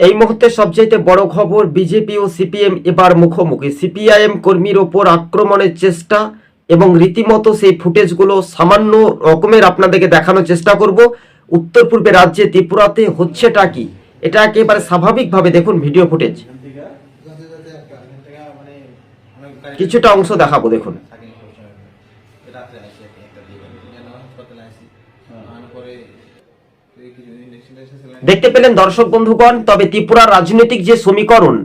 এই মুহূর্তে সবচাইতে বড় খবর বিজেপি ও সিপিএম এবার মুখোমুখি। সিপিআইএম কর্মীর ওপর আক্রমণের চেষ্টা এবং রীতিমতো সেই ফুটেজগুলো সামান্য রকমের আপনাদেরকে দেখানোর চেষ্টা করব। উত্তর পূর্বে রাজ্যে ত্রিপুরাতে হচ্ছেটা কি? এটা একেবারে স্বাভাবিকভাবে দেখুন ভিডিও ফুটেজ। কিছুটা অংশ দেখাবো, দেখুন। রাত্রে আসি একটা দিকে যেন হাসপাতালে আসি দেখতে পেলেন দর্শক বন্ধুগণ, তবে ত্রিপুরার রাজনৈতিক যে সমীকরণ,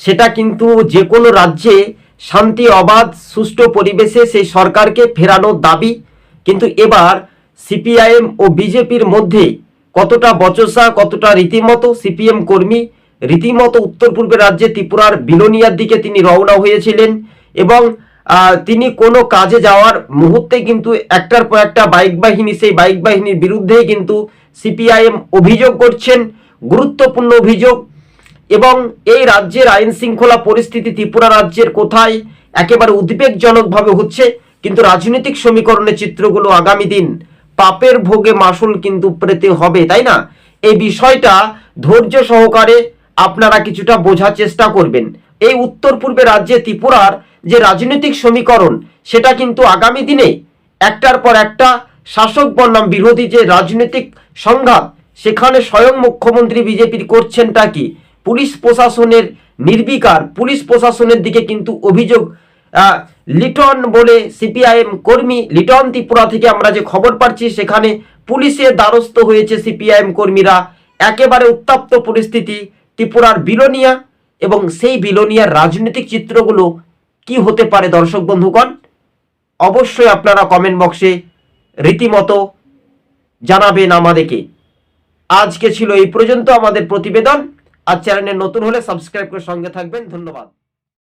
সেটা কিন্তু যে কোনো রাজ্যে শান্তি, অবাধ, সুষ্ঠু পরিবেশে সেই সরকারকে ফেরানোর দাবি। কিন্তু এবার সিপিআইএম ও বিজেপির মধ্যে কতটা বচসা, কতটা রীতিমতো সিপিএম কর্মী, রীতিমতো উত্তর পূর্বের রাজ্যে ত্রিপুরার বিলোনিয়ার দিকে তিনি রওনা হয়েছিলেন এবং তিনি কোনো কাজে যাওয়ার মুহূর্তে কিন্তু একটার পর একটা বাইক বাহিনী, সেই বাইক বাহিনীর বিরুদ্ধেই কিন্তু সিপিআইএম অভিযোগ করছেন, গুরুত্বপূর্ণ অভিযোগ এবং এই রাজ্যের আইন শৃঙ্খলা পরিস্থিতি ত্রিপুরা রাজ্যের কোথায় একেবারে উদ্বেগজনকভাবে হচ্ছে। কিন্তু রাজনৈতিক সমীকরণের চিত্রগুলো আগামী দিন পাপের ভোগে মাসুল কিন্তু পেতে হবে, তাই না? এই বিষয়টা ধৈর্য সহকারে আপনারা কিছুটা বোঝার চেষ্টা করবেন। এই উত্তর পূর্বে রাজ্যে ত্রিপুরার যে রাজনৈতিক সমীকরণ, সেটা কিন্তু আগামী দিনে একটার পর একটা শাসক বনাম বিরোধী যে রাজনৈতিক সংঘাত, সেখানে স্বয়ং মুখ্যমন্ত্রী বিজেপির করছেনটা কি? পুলিশ প্রশাসনের নির্বিকার, পুলিশ প্রশাসনের দিকে কিন্তু অভিযোগ লিটন বলে সিপিআইএম কর্মী, লিটন ত্রিপুরা থেকে আমরা যে খবর পাচ্ছি, সেখানে পুলিশের দ্বারস্থ হয়েছে সিপিআইএম কর্মীরা। একেবারে উত্তপ্ত পরিস্থিতি ত্রিপুরার বিলোনিয়া এবং সেই বিলোনিয়ার রাজনৈতিক চিত্রগুলো কি হতে পারে দর্শক বন্ধুগণ? অবশ্যই আপনারা কমেন্ট বক্সে রীতিমতো জানাবেন আমাদেরকে। আজকে ছিল এই পর্যন্ত আমাদের প্রতিবেদন। আর চ্যানেলে নতুন হলে সাবস্ক্রাইব করে সঙ্গে থাকবেন। ধন্যবাদ।